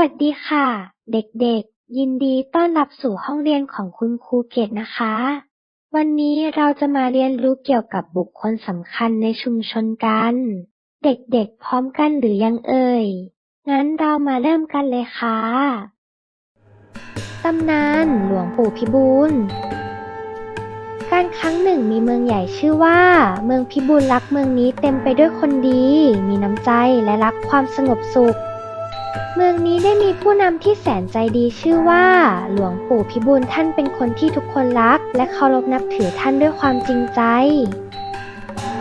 วัสดีค่ะ เด็กๆ ยินดีต้อนรับสู่ห้องเรียนของคุณครูเกตนะคะ วันนี้เราจะมาเรียนรู้เกี่ยวกับบุคคลสำคัญในชุมชนกัน เด็กๆ พร้อมกันหรือยังเอ่ย งั้นเรามาเริ่มกันเลยค่ะ ตำนานหลวงปู่พิบูลการครั้งหนึ่งมีเมืองใหญ่ชื่อว่า เมืองพิบูลรักเมืองนี้เต็มไปด้วยคนดี มีน้ำใจและรักความสงบสุข เมืองนี้ได้มีผู้นำที่แสนใจดีชื่อว่า หลวงปู่พิบูลท่านเป็นคนที่ทุกคนรัก และเคารพนับถือท่านด้วยความจริงใจ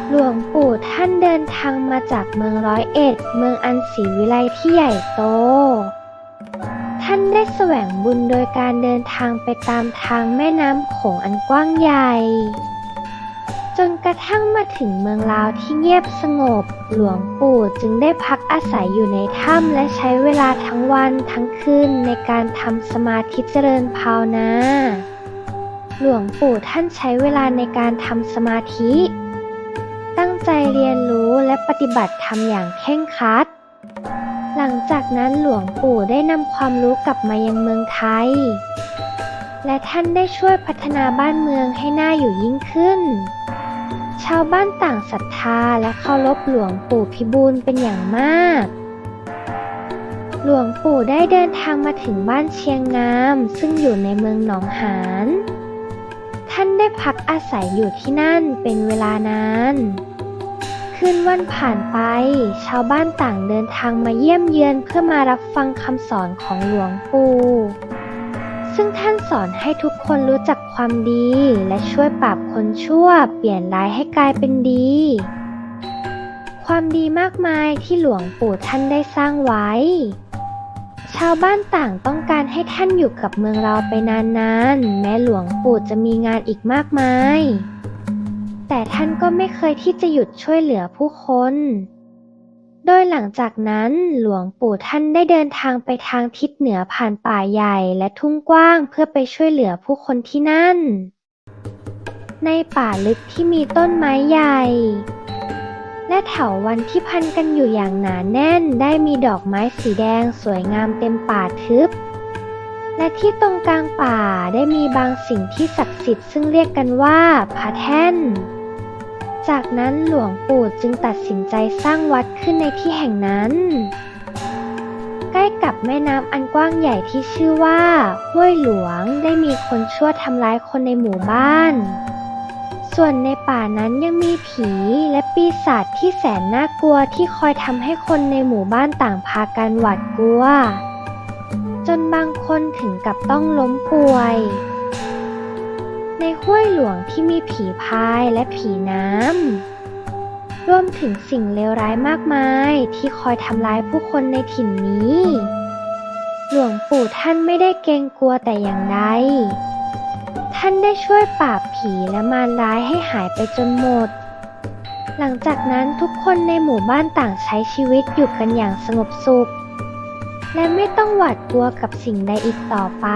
หลวงปู่ท่านเดินทางมาจากเมืองร้อยเอ็ด เมืองอันศรีวิไลที่ใหญ่โต ท่านได้แสวงบุญโดยการเดินทางไปตามทางแม่น้ำโขงอันกว้างใหญ่ จนกระทั่งมาถึงเมืองลาวที่เงียบสงบ หลวงปู่จึงได้พักอาศัยอยู่ในถ้ำและใช้เวลาทั้งวันทั้งคืนในการทำสมาธิเจริญภาวนา หลวงปู่ท่านใช้เวลาในการทำสมาธิ ตั้งใจเรียนรู้และปฏิบัติธรรมอย่างเคร่งครัด หลังจากนั้นหลวงปู่ได้นำความรู้กลับมายังเมืองไทย และท่านได้ช่วยพัฒนาบ้านเมืองให้น่าอยู่ยิ่งขึ้นาวบ้านต่างศรัทธาและเคารพหลวงปู่พิบูลเป็นอย่างมาก หลวงปู่ได้เดินทางมาถึงบ้านเชียงงาม ซึ่งอยู่ในเมืองหนองหาน ท่านได้พักอาศัยอยู่ที่นั่นเป็นเวลานานคืนวันผ่านไป ชาวบ้านต่างเดินทางมาเยี่ยมเยือนเพื่อมารับฟังคำสอนของหลวงปู่ ซึ่งท่านสอนให้ทุกคนรู้จักความดี และช่วยปราบคนชั่ว เปลี่ยนร้ายให้กลายเป็นดี ความดีมากมายที่หลวงปู่ท่านได้สร้างไว้ ชาวบ้านต่างต้องการให้ท่านอยู่กับเมืองเราไปนานๆ แม้หลวงปู่จะมีงานอีกมากมาย แต่ท่านก็ไม่เคยที่จะหยุดช่วยเหลือผู้คน โดยหลังจากนั้นหลวงปู่ท่านได้เดินทางไปทางทิศเหนือผ่านป่าใหญ่และทุ่งกว้างเพื่อไปช่วยเหลือผู้คนที่นั่น ในป่าลึกที่มีต้นไม้ใหญ่ และเถาวันที่พันกันอยู่อย่างหนาแน่นได้มีดอกไม้สีแดงสวยงามเต็มป่าทึบ และที่ตรงกลางป่าได้มีบางสิ่งที่ศักดิ์สิทธิ์ซึ่งเรียกกันว่าพระแท่น จากนั้นหลวงปู่จึงตัดสินใจสร้างวัดขึ้นในที่แห่งนั้น ใกล้กับแม่น้ำอันกว้างใหญ่ที่ชื่อว่าห้วยหลวงได้มีคนชั่วทำร้ายคนในหมู่บ้าน ส่วนในป่านั้นยังมีผีและปีศาจที่แสนน่ากลัวที่คอยทำให้คนในหมู่บ้านต่างพากันหวาดกลัว จนบางคนถึงกับต้องล้มป่วย ถ้วยหลวงที่มีผีพายและผีน้ำ รวมถึงสิ่งเลวร้ายมากมายที่คอยทำร้ายผู้คนในถิ่นนี้ หลวงปู่ท่านไม่ได้เกรงกลัวแต่อย่างใด ท่านได้ช่วยปราบผีและมารร้ายให้หายไปจนหมด หลังจากนั้นทุกคนในหมู่บ้านต่างใช้ชีวิตอยู่กันอย่างสงบสุข และไม่ต้องหวาดกลัวกับสิ่งใดอีกต่อไป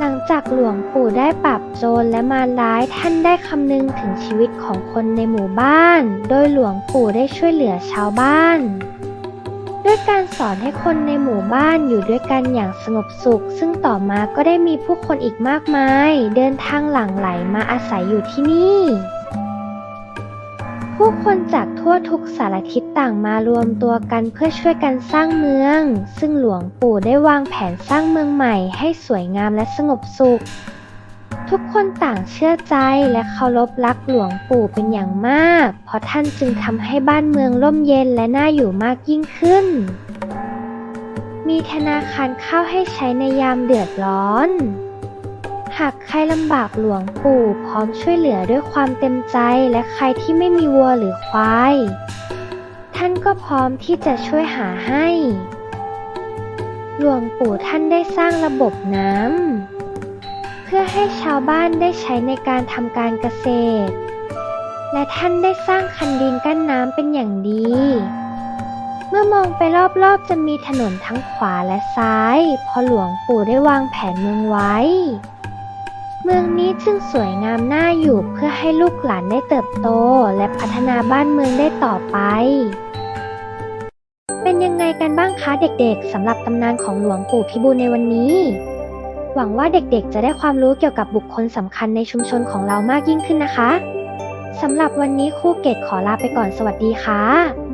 หลังจากหลวงปู่ได้ปราบโจรและมารร้ายท่านได้คำนึงถึงชีวิตของคนในหมู่บ้าน โดยหลวงปู่ได้ช่วยเหลือชาวบ้าน ด้วยการสอนให้คนในหมู่บ้านอยู่ด้วยกันอย่างสงบสุข ซึ่งต่อมาก็ได้มีผู้คนอีกมากมาย เดินทางหลั่งไหลมาอาศัยอยู่ที่นี่ ผู้คนจากทั่วทุกสารทิศ ต่างมารวมตัวกันเพื่อช่วยกันสร้างเมือง ซึ่งหลวงปู่ได้วางแผนสร้างเมืองใหม่ให้สวยงามและสงบสุข ทุกคนต่างเชื่อใจและเคารพรักหลวงปู่เป็นอย่างมาก เพราะท่านจึงทำให้บ้านเมืองร่มเย็นและน่าอยู่มากยิ่งขึ้น มีธนาคารข้าวให้ใช้ในยามเดือดร้อนหากใครลำบากหลวงปู่พร้อมช่วยเหลือด้วยความเต็มใจและใครที่ไม่มีวัวหรือควาย ท่านก็พร้อมที่จะช่วยหาให้ หลวงปู่ท่านได้สร้างระบบน้ำเพื่อให้ชาวบ้านได้ใช้ในการทำการเกษตร และท่านได้สร้างคันดินกั้นน้ำเป็นอย่างดี เมื่อมองไปรอบๆจะมีถนนทั้งขวาและซ้ายพราะหลวงปู่ได้วางแผนเมืองไว้ เมืองนี้จึงสวยงามน่าอยู่เพื่อให้ลูกหลานได้เติบโตและพัฒนาบ้านเมืองได้ต่อไป เป็นยังไงกันบ้างคะเด็กๆสำหรับตำนานของหลวงปู่พิบูลในวันนี้ หวังว่าเด็กๆจะได้ความรู้เกี่ยวกับบุคคลสำคัญในชุมชนของเรามากยิ่งขึ้นนะคะสำหรับวันนี้ครูเกตขอลาไปก่อนสวัสดีค่ะ